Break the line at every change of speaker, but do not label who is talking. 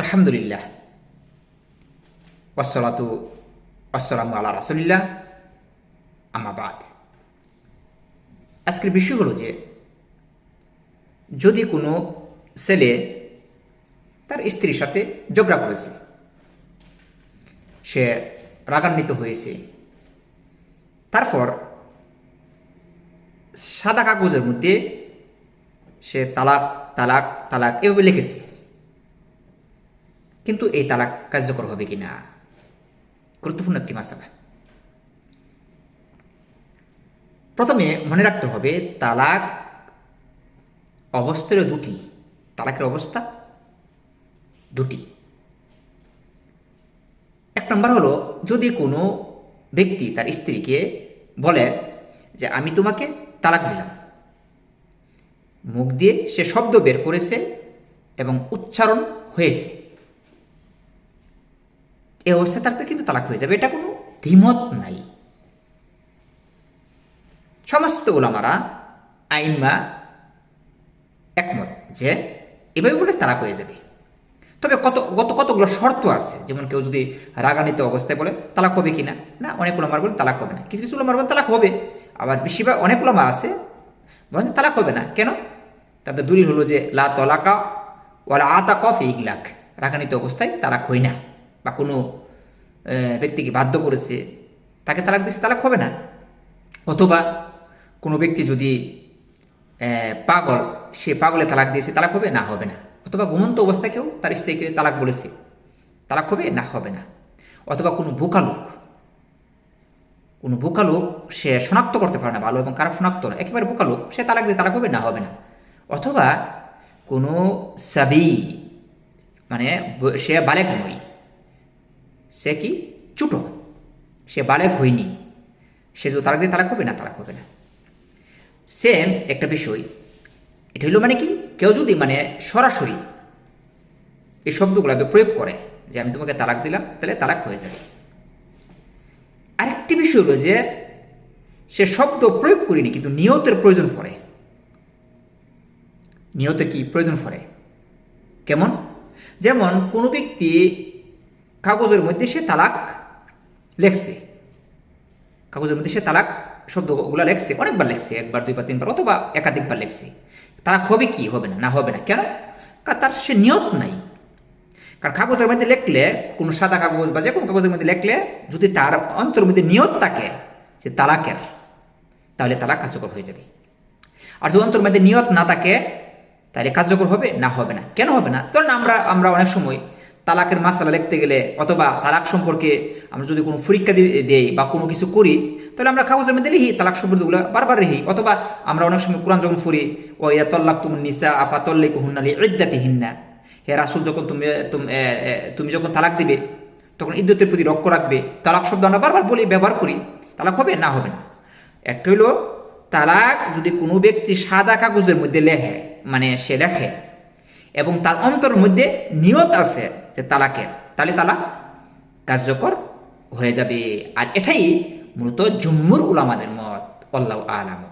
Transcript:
আলহামদুলিল্লাহ আসসালামু আল্লাহ রাসুলিল্লাহ আমাবাদ আজকের বিষয় হলো যে, যদি কোনো ছেলে তার স্ত্রীর সাথে ঝগড়া করেছে, সে রাগান্বিত হয়েছে, তারপর সাদা কাগজের মধ্যে সে তালাক তালাক তালাক এভাবে লিখেছে। কিন্তু এই তালাক কার্যকর হবে কি না গুরুত্বপূর্ণ একটি মাসালা। প্রথমে মনে রাখতে হবে, তালাক অবস্থারও দুটি। তালাকের অবস্থা দুটি। এক নম্বর হলো, যদি কোনো ব্যক্তি তার স্ত্রীকে বলে যে, আমি তোমাকে তালাক দিলাম। মুখ দিয়ে সে শব্দ বের করেছে এবং উচ্চারণ হয়েছে। এই অবস্থায় তার তো কিন্তু তালাক হয়ে যাবে। এটা কোনো দ্বিমত নাই। সমস্ত ওলামারা আইনমা একমত যে এভাবে বলে তালাক হয়ে যাবে। তবে কত কত কতগুলো শর্ত আছে? যেমন কেউ যদি রাগান্বিত অবস্থায় বলে তালাক হবে কি না, অনেক ওলামার বলে তালাক হবে না। কিছু কিছু ওলামার বলে তালাক হবে। আবার বেশিরভাগ অনেক ওলামা আছে বলেন তালাক হবে না। কেন? তাদের দলিল হলো যে, লা তলাকা ওয়ালা আতা কফ ইগলাক। রাগান্বিত অবস্থায় তালাক হয় না। বা কোনো ব্যক্তিকে বাধ্য করেছে, তাকে তালাক দিচ্ছে তালাক হবে না। অথবা কোনো ব্যক্তি যদি পাগল, সে পাগলে তালাক দিয়েছে, তালাক হবে, না হবে না। অথবা ঘুমন্ত অবস্থায় কেউ তার স্ত্রীকে তালাক বলেছে, তালাক হবে, না হবে না। অথবা কোনো বোকা লোক, কোনো বোকা লোক সে শনাক্ত করতে পারে না ভালো এবং খারাপ শনাক্ত না, একেবারে বোকা লোক, সে তালাক দিয়ে তালাক হবে, না হবে না। অথবা কোনো সাবি মানে সে বালেক নয় সে কি? চুটো। সে বালেক হয়নি। সে যদি তালাক দিয়ে, তালাক হবে না? তালাক হবে না। সেম একটা বিষয়। এটা হইল মানে কি? কেউ যদি মানে সরাসরি এই শব্দগুলো প্রয়োগ করে যে আমি তোমাকে তালাক দিলাম, তাহলে তালাক হয়ে যাবে। আরেকটি বিষয় হলো যে, সে শব্দ প্রয়োগ করিনি, কিন্তু নিয়তের প্রয়োজন পড়ে। নিয়তের কি? প্রয়োজন পড়ে। কেমন? যেমন কোনো ব্যক্তি কাগজের মধ্যে সে তালাক লেখছে। কাগজের মধ্যে সে তালাক শব্দগুলো লেখছে, অনেকবার লেখছে, একবার, দুইবার, তিনবার, অথবা একাধিকবার লেখছে। তালাক হবে কি, হবে না না হবে না, কেন? তার সে নিয়ত নাই। কারণ কাগজের মধ্যে লেখলে, কোনো সাদা কাগজ বা যে কোনো কাগজের মধ্যে লেখলে, যদি তার অন্তর মধ্যে নিয়ত থাকে যে তালাকের, তাহলে তালাক কার্যকর হয়ে যাবে। আর যদি অন্তর মধ্যে নিয়ত না থাকে, তাহলে কার্যকর হবে, না হবে না, কেন হবে না? ধরুন আমরা আমরা অনেক সময় তালাকের মাসালা লিখতে গেলে অথবা তালাক সম্পর্কে আমরা যদি কোনো পরীক্ষা দেই বা কোনো কিছু করি, তাহলে আমরা কাগজের মধ্যে লিখি, তালাক সম্পর্কগুলো বারবার লিখি। অথবা আমরা অনেক সময় কোরআন যখন ফুরি ও ইয়া তল্লাক তুম নিসা আফা তল্লিক হুন্নালি ইদ্দাতি হিন্না হে রাসুল, যখন তুমি তুমি যখন তালাক দিবে, তখন ইদ্যতের প্রতি লক্ষ্য রাখবে। তালাক শব্দ আমরা বারবার বলি, ব্যবহার করি। তালাক হবে না হবে না? একটা হইল তালাক যদি কোনো ব্যক্তি সাদা কাগজের মধ্যে লেখে মানে সে লেখে এবং তার অন্তর মধ্যে নিয়ত আছে যে তালাকের। তাহলে তালাক কার্যকর হয়ে যাবে। আর এটাই মূলত জুম্মুর উলামাদের মত আল্লাহ আলাম।